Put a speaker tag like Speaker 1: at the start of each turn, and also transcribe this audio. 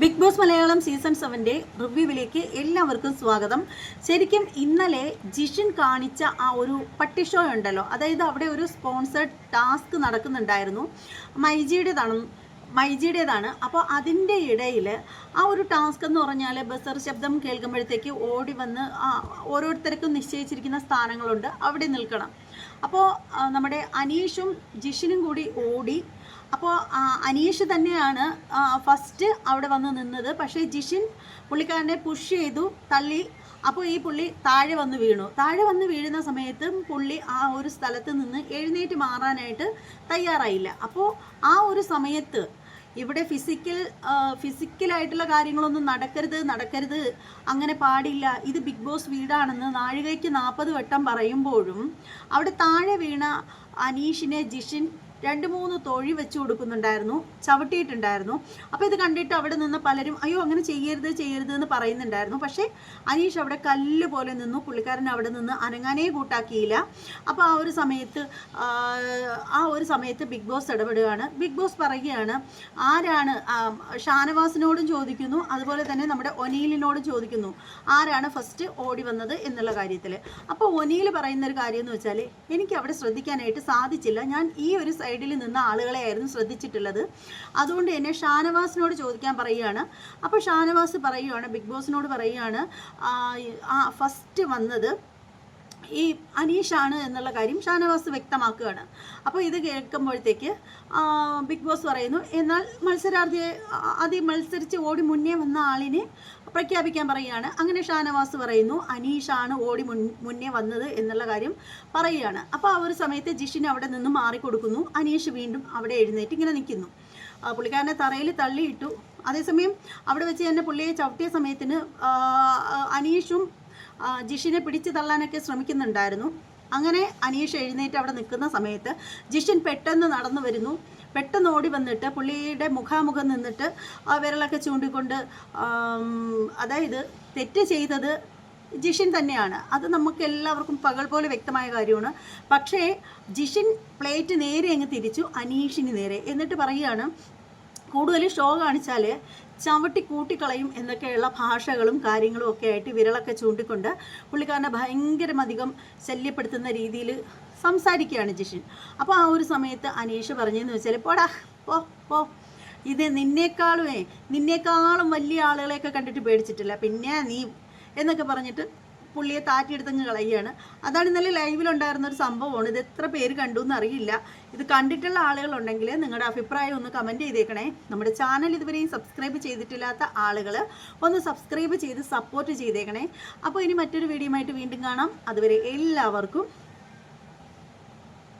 Speaker 1: Big boss Malayalam season സെവന്റെ റിവ്യൂവിലേക്ക് എല്ലാവർക്കും സ്വാഗതം. ശരിക്കും ഇന്നലെ ജിഷിൻ കാണിച്ച ആ ഒരു പട്ടി ഷോ ഉണ്ടല്ലോ അതായത് അവിടെ ഒരു സ്പോൺസേഡ് ടാസ്ക് നടക്കുന്നുണ്ടായിരുന്നു. മൈജിയുടേതാണ് മൈജിയുടേതാണ്. അപ്പോൾ അതിന്റെ ഇടയിൽ ആ ഒരു ടാസ്ക് എന്ന് പറഞ്ഞാൽ ബസർ ശബ്ദം കേൾക്കുമ്പോഴത്തേക്ക് ഓടി വന്ന് ഓരോരുത്തർക്കും നിശ്ചയിച്ചിരിക്കുന്ന സ്ഥാനങ്ങളുണ്ട്. അവിടെ നിൽക്കണം. അപ്പോൾ നമ്മുടെ അനീഷും ജിഷിനും കൂടി ഓടി അപ്പോൾ അനീഷ് തന്നെയാണ് ഫസ്റ്റ് അവിടെ വന്ന് നിന്നത്. പക്ഷേ ജിഷിൻ പുള്ളിക്കാരനെ പുഷ് ചെയ്തു തള്ളി. അപ്പോൾ ഈ പുള്ളി താഴെ വന്ന് വീണു. താഴെ വന്ന് വീഴുന്ന സമയത്ത് പുള്ളി ആ ഒരു സ്ഥലത്ത് നിന്ന് എഴുന്നേറ്റ് മാറാനായിട്ട് തയ്യാറായില്ല. അപ്പോൾ ആ ഒരു സമയത്ത് ഇവിടെ ഫിസിക്കൽ ഫിസിക്കലായിട്ടുള്ള കാര്യങ്ങളൊന്നും നടക്കരുത് നടക്കരുത് അങ്ങനെ പാടില്ല. ഇത് ബിഗ് ബോസ് വീടാണെന്ന് നാഴികയ്ക്ക് നാൽപ്പത് വട്ടം പറയുമ്പോഴും അവിടെ താഴെ വീണ അനീഷിനെ ജിഷിൻ രണ്ട് മൂന്ന് തൊഴി വെച്ച് കൊടുക്കുന്നുണ്ടായിരുന്നു ചവിട്ടിയിട്ടുണ്ടായിരുന്നു. അപ്പോൾ ഇത് കണ്ടിട്ട് അവിടെ നിന്ന് പലരും അയ്യോ അങ്ങനെ ചെയ്യരുത് ചെയ്യരുത് എന്ന് പറയുന്നുണ്ടായിരുന്നു. പക്ഷേ അനീഷ് അവിടെ കല്ല് പോലെ നിന്നു പുള്ളിക്കാരൻ അവിടെ നിന്ന് അനങ്ങാനേ കൂട്ടാക്കിയില്ല. അപ്പോൾ ആ ഒരു സമയത്ത് ആ, ഒരു സമയത്ത് ബിഗ് ബോസ് ഇടപെടുകയാണ്. ബിഗ് ബോസ് പറയുകയാണ് ആരാണ് ഷാനവാസിനോടും ചോദിക്കുന്നു അതുപോലെ തന്നെ നമ്മുടെ ഒനീലിനോടും ചോദിക്കുന്നു ആരാണ് ഫസ്റ്റ് ഓടി വന്നത് എന്നുള്ള കാര്യത്തിൽ അപ്പോൾ ഒനീൽ പറയുന്ന ഒരു കാര്യം എന്ന് വെച്ചാൽ എനിക്ക് അവിടെ ശ്രദ്ധിക്കാനായിട്ട് സാധിച്ചില്ല. ഞാൻ ഈ ഒരു സൈഡിൽ നിന്ന ആളുകളെയായിരുന്നു ശ്രദ്ധിച്ചിട്ടുള്ളത്. അതുകൊണ്ട് തന്നെ ഷാനവാസിനോട് ചോദിക്കാൻ പറയുകയാണ്. അപ്പോൾ ഷാനവാസ് പറയുകയാണ് ബിഗ് ബോസിനോട് പറയുകയാണ് ഫസ്റ്റ് വന്നത് ഈ അനീഷാണ് എന്നുള്ള കാര്യം ഷാനവാസ് വ്യക്തമാക്കുകയാണ്. അപ്പോൾ ഇത് കേൾക്കുമ്പോഴത്തേക്ക് ബിഗ് ബോസ് പറയുന്നു എന്നാൽ മത്സരാർത്ഥിയെ ആദ്യം മത്സരിച്ച് ഓടി മുന്നേ വന്ന ആളിനെ പ്രഖ്യാപിക്കാൻ പറയുകയാണ്. അങ്ങനെ ഷാനവാസ് പറയുന്നു അനീഷാണ് ഓടി മുൻ മുന്നേ വന്നത് എന്നുള്ള കാര്യം പറയുകയാണ്. അപ്പോൾ ആ ഒരു സമയത്ത് ജിഷിൻ അവിടെ നിന്ന് മാറിക്കൊടുക്കുന്നു. അനീഷ് വീണ്ടും അവിടെ എഴുന്നേറ്റ് ഇങ്ങനെ നിൽക്കുന്നു. പുള്ളിക്കാരനെ തറയിൽ തള്ളിയിട്ടു. അതേസമയം അവിടെ വെച്ച് തന്നെ പുള്ളിയെ ചവിട്ടിയ സമയത്തിന് അനീഷും ജിഷിനെ പിടിച്ചു തള്ളാനൊക്കെ ശ്രമിക്കുന്നുണ്ടായിരുന്നു. അങ്ങനെ അനീഷ് എഴുന്നേറ്റ് അവിടെ നിൽക്കുന്ന സമയത്ത് ജിഷിൻ പെട്ടെന്ന് നടന്നു വരുന്നു. പെട്ടെന്ന് ഓടി വന്നിട്ട് പുള്ളിയുടെ മുഖാമുഖം നിന്നിട്ട് വിരലൊക്കെ ചൂണ്ടിക്കൊണ്ട് അതായത് തെറ്റ് ചെയ്തത് ജിഷിൻ തന്നെയാണ്. അത് നമുക്ക് എല്ലാവർക്കും പകൽ പോലെ വ്യക്തമായ കാര്യമാണ്. പക്ഷേ ജിഷിൻ പ്ലേറ്റ് നേരെ അങ്ങ് തിരിച്ചു അനീഷിന് നേരെ. എന്നിട്ട് പറയുകയാണ് കൂടുതൽ ഷോ കാണിച്ചാൽ ചവിട്ടി കൂട്ടിക്കളയും എന്നൊക്കെയുള്ള ഭാഷകളും കാര്യങ്ങളും ഒക്കെ ആയിട്ട് വിരളൊക്കെ ചൂണ്ടിക്കൊണ്ട് പുള്ളിക്കാരനെ ഭയങ്കരമധികം ശല്യപ്പെടുത്തുന്ന രീതിയിൽ സംസാരിക്കുകയാണ് ജിഷിൻ. അപ്പോൾ ആ ഒരു സമയത്ത് അനീഷ് പറഞ്ഞതെന്ന് വെച്ചാൽ പോടാ പോ പോ. ഇത് നിന്നേക്കാളുമേ നിന്നേക്കാളും വലിയ ആളുകളെയൊക്കെ കണ്ടിട്ട് പേടിച്ചിട്ടില്ല. പിന്നെ നീ എന്നൊക്കെ പറഞ്ഞിട്ട് പുള്ളിയെ താറ്റിയെടുത്തങ്ങ് കളയുകയാണ്. അതാണ് ഇന്നലെ ലൈവിലുണ്ടായിരുന്ന ഒരു സംഭവമാണ്. ഇത് എത്ര പേര് കണ്ടു എന്ന് അറിയില്ല. ഇത് കണ്ടിട്ടുള്ള ആളുകളുണ്ടെങ്കിൽ നിങ്ങളുടെ അഭിപ്രായം ഒന്ന് കമന്റ് ചെയ്തേക്കണേ. നമ്മുടെ ചാനൽ ഇതുവരെയും സബ്സ്ക്രൈബ് ചെയ്തിട്ടില്ലാത്ത ആളുകൾ ഒന്ന് സബ്സ്ക്രൈബ് ചെയ്ത് സപ്പോർട്ട് ചെയ്തേക്കണേ. അപ്പോൾ ഇനി മറ്റൊരു വീഡിയോ വീണ്ടും കാണാം. അതുവരെ എല്ലാവർക്കും